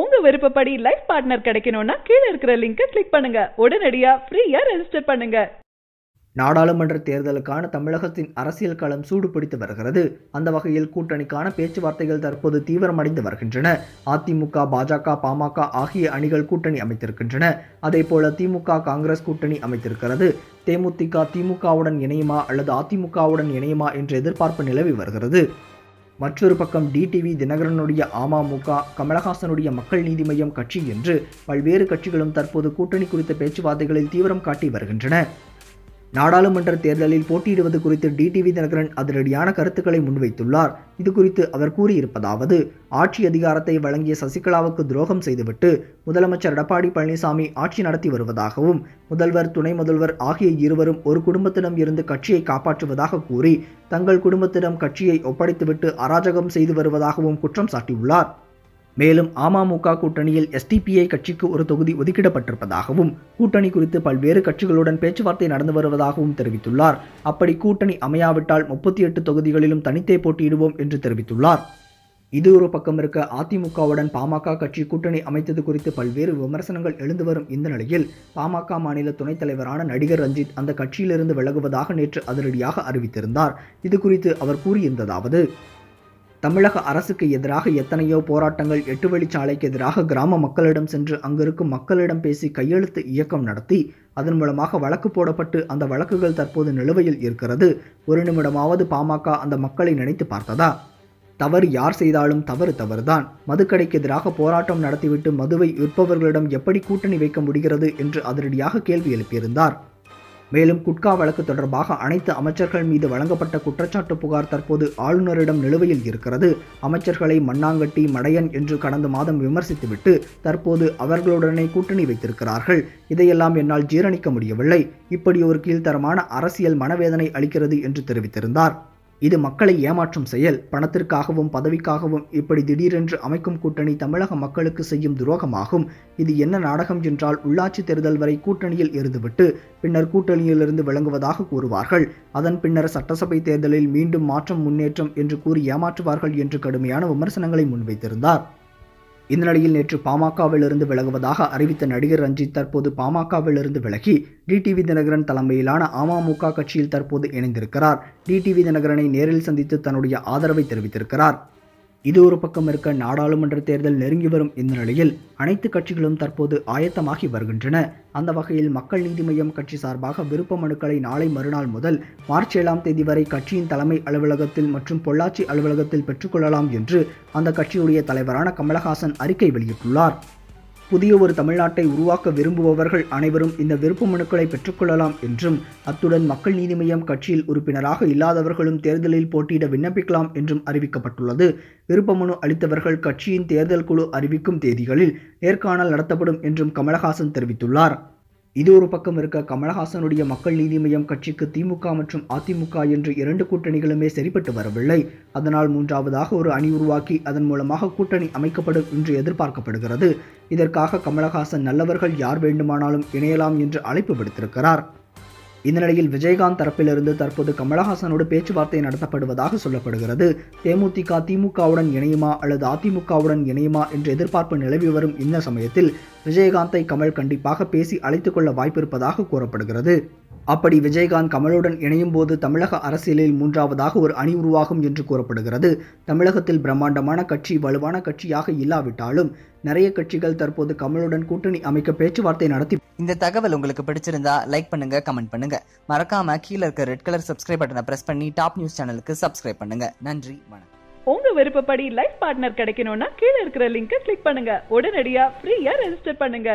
உங்க விருப்பப்படி life partner கிடைக்கணும்னா கீழே இருக்கிற லிங்கை கிளிக் பண்ணுங்க. உடனடியா ஃப்ரீயா ரெஜிஸ்டர் பண்ணுங்க. நாடாளுமன்ற தேர்தலுக்கான தமிழகத்தின் அரசியல் களம் சூடுபிடித்து வருகிறது. அந்த வகையில் கூட்டணிக்கான பேச்சுவார்த்தைகள் தற்போது தீவிரமடைந்து வருகின்றன. அதிமுக பாஜக பாமக ஆகிய அணிகள் கூட்டணி அமைத்திருக்கின்றன. அதேபோல திமுக காங்கிரஸ் கூட்டணி அமைத்திருக்கிறது. தேமுதிக திமுகவுடன் இணையுமா அல்லது அதிமுகவுடன் இணையுமா என்ற எதிர்பார்ப்பு நிலவி வருகிறது. மற்றொரு பக்கம் டிடிவி தினகரனுடைய அமமுக கமலஹாசனுடைய மக்கள் நீதி மய்யம் கட்சி என்று பல்வேறு கட்சிகளும் தற்போது கூட்டணி குறித்த பேச்சுவார்த்தைகளில் தீவிரம் காட்டி வருகின்றன. நாடாளுமன்ற தேர்தலில் போட்டியிடுவது குறித்து டிடிவி தினகரன் அதிரடியான கருத்துக்களை முன்வைத்துள்ளார். இது குறித்து அவர் கூறியிருப்பதாவது ஆட்சி அதிகாரத்தை வழங்கிய சசிகலாவுக்கு துரோகம் செய்துவிட்டு முதலமைச்சர் எடப்பாடி பழனிசாமி ஆட்சி நடத்தி வருவதாகவும் முதல்வர் துணை முதல்வர் ஆகிய இருவரும் ஒரு குடும்பத்திடம் இருந்து கட்சியை காப்பாற்றுவதாக கூறி தங்கள் குடும்பத்திடம் கட்சியை ஒப்படைத்துவிட்டு அராஜகம் செய்து வருவதாகவும் குற்றம் சாட்டியுள்ளார். மேலும் அமமுக கூட்டணியில் எஸ்டிபிஐ கட்சிக்கு ஒரு தொகுதி ஒதுக்கிடப்பட்டிருப்பதாகவும் கூட்டணி குறித்து பல்வேறு கட்சிகளுடன் பேச்சுவார்த்தை நடந்து வருவதாகவும் தெரிவித்துள்ளார். அப்படி கூட்டணி அமையாவிட்டால் முப்பத்தி எட்டு தொகுதிகளிலும் தனித்தே போட்டியிடுவோம் என்று தெரிவித்துள்ளார். இது ஒரு பக்கம் இருக்க அதிமுகவுடன் பாமக கட்சி கூட்டணி அமைத்தது குறித்து பல்வேறு விமர்சனங்கள் எழுந்து வரும் இந்த நிலையில் பாமக மாநில துணைத் தலைவரான நடிகர் ரஞ்சித் அந்த கட்சியிலிருந்து விலகுவதாக நேற்று அதிரடியாக அறிவித்திருந்தார். இது குறித்து அவர் கூறியிருந்ததாவது தமிழக அரசுக்கு எதிராக எத்தனையோ போராட்டங்கள் எட்டு வழிச்சாலைக்கு எதிராக கிராம மக்களிடம் சென்று அங்கிருக்கும் மக்களிடம் பேசி கையெழுத்து இயக்கம் நடத்தி அதன் மூலமாக வழக்கு போடப்பட்டு அந்த வழக்குகள் தற்போது நிலுவையில் இருக்கிறது. ஒரு நிமிடமாவது பாமக அந்த மக்களை நினைத்து பார்த்ததா? தவறு யார் செய்தாலும் தவறு தவறுதான். மதுக்கடைக்கு எதிராக போராட்டம் நடத்திவிட்டு மதுவை விற்பவர்களிடம் எப்படி கூட்டணி வைக்க முடிகிறது என்று அதிரடியாக கேள்வி எழுப்பியிருந்தார். மேலும் குட்கா வழக்கு தொடர்பாக அனைத்து அமைச்சர்கள் மீது வழங்கப்பட்ட குற்றச்சாட்டு புகார் தற்போது ஆளுநரிடம் நிலுவையில் இருக்கிறது. அமைச்சர்களை மண்ணாங்கட்டி மடையன் என்று கடந்த மாதம் விமர்சித்துவிட்டு தற்போது அவர்களுடனே கூட்டணி வைத்திருக்கிறார்கள். இதையெல்லாம் என்னால் ஜீரணிக்க முடியவில்லை. இப்படி ஒரு கீழ்த்தரமான அரசியல் மனவேதனை அளிக்கிறது என்று தெரிவித்திருந்தார். இது மக்களை ஏமாற்றும் செயல். பணத்திற்காகவும் பதவிக்காகவும் இப்படி திடீரென்று அமைக்கும் கூட்டணி தமிழக மக்களுக்கு செய்யும் துரோகமாகும். இது என்ன நாடகம் என்றால் உள்ளாட்சி தேர்தல் வரை கூட்டணியில் இருந்துவிட்டு பின்னர் கூட்டணியிலிருந்து விளங்குவதாக கூறுவார்கள். அதன் பின்னர் சட்டசபை தேர்தலில் மீண்டும் மாற்றம் முன்னேற்றம் என்று கூறி ஏமாற்றுவார்கள் என்று கடுமையான விமர்சனங்களை முன்வைத்திருந்தார். இந்த நிலையில் நேற்று பாமகவிலிருந்து விலகுவதாக அறிவித்த நடிகர் ரஞ்சித் தற்போது பாமகவிலிருந்து விலகி டிடிவி தினகரன் தலைமையிலான அமமுக கட்சியில் தற்போது இணைந்திருக்கிறார். டிடிவி தினகரனை நேரில் சந்தித்து தன்னுடைய ஆதரவை தெரிவித்திருக்கிறார். இது ஒரு பக்கம் இருக்க நாடாளுமன்ற தேர்தல் நெருங்கி வரும் இந்த நிலையில் அனைத்து கட்சிகளும் தற்போது ஆயத்தமாகி வருகின்றன. அந்த வகையில் மக்கள் நீதி மய்யம் கட்சி சார்பாக விருப்ப மனுக்களை நாளை மறுநாள் முதல் மார்ச் ஏழாம் தேதி வரை கட்சியின் தலைமை அலுவலகத்தில் மற்றும் பொள்ளாச்சி அலுவலகத்தில் பெற்றுக்கொள்ளலாம் என்று அந்த கட்சியுடைய தலைவரான கமலஹாசன் அறிக்கை வெளியிட்டுள்ளார். புதிய ஒரு தமிழ்நாட்டை உருவாக்க விரும்புபவர்கள் அனைவரும் இந்த விருப்ப மனுக்களை பெற்றுக்கொள்ளலாம் என்றும் அத்துடன் மக்கள் நீதி மய்யம் கட்சியில் உறுப்பினராக இல்லாதவர்களும் தேர்தலில் போட்டியிட விண்ணப்பிக்கலாம் என்றும் அறிவிக்கப்பட்டுள்ளது. விருப்ப மனு அளித்தவர்கள் கட்சியின் தேர்தல் குழு அறிவிக்கும் தேதிகளில் நேர்காணல் நடத்தப்படும் என்றும் கமலஹாசன் தெரிவித்துள்ளார். இது ஒரு பக்கம் இருக்க கமலஹாசனுடைய மக்கள் நீதி மையம் கட்சிக்கு திமுக மற்றும் அதிமுக என்று இரண்டு கூட்டணிகளுமே சரிப்பட்டு வரவில்லை. அதனால் மூன்றாவதாக ஒரு அணி உருவாக்கி அதன் மூலமாக கூட்டணி அமைக்கப்படும் என்று எதிர்பார்க்கப்படுகிறது. இதற்காக கமலஹாசன் நல்லவர்கள் யார் வேண்டுமானாலும் இணையலாம் என்று அழைப்பு விடுத்திருக்கிறார். இந்த நிலையில் விஜயகாந்த் தரப்பிலிருந்து தற்போது கமலஹாசனோடு பேச்சுவார்த்தை நடத்தப்படுவதாக சொல்லப்படுகிறது. தேமுதிக திமுகவுடன் இணையுமா அல்லது அதிமுகவுடன் இணையுமா என்ற எதிர்பார்ப்பு நிலவி வரும் இந்த சமயத்தில் விஜயகாந்தை கமல் கண்டிப்பாக பேசி அழைத்துக்கொள்ள வாய்ப்பிருப்பதாக கூறப்படுகிறது. அப்படி விஜயகாந்த் கமலுடன் இணையும் போது தமிழக அரசியலில் மூன்றாவதாக ஒரு அணி உருவாகும் என்று கூறப்படுகிறது. தமிழகத்தில் பிரம்மாண்டமான கட்சி வலுவான கட்சியாக இல்லாவிட்டாலும் நிறைய கட்சிகள் தற்போது கமலுடன் கூட்டணி அமைக்க பேச்சுவார்த்தை நடத்தி இந்த தகவல் உங்களுக்கு பிடிச்சிருந்தா லைக் பண்ணுங்க கமெண்ட் பண்ணுங்க. மறக்காம கீழே இருக்க ரெட் கலர் சப்ஸ்கிரைப் பட்டனை பிரஸ் பண்ணி டாப் நியூஸ் சேனலுக்கு சப்ஸ்கிரைப் பண்ணுங்க. நன்றி வணக்கம். உங்க விருப்பப்படி லைஃப் பார்ட்னர் கிடைக்கணும்னா கீழே இருக்கிற லிங்கை கிளிக் பண்ணுங்க. உடனடியா ஃப்ரீயா ரெஜிஸ்டர் பண்ணுங்க.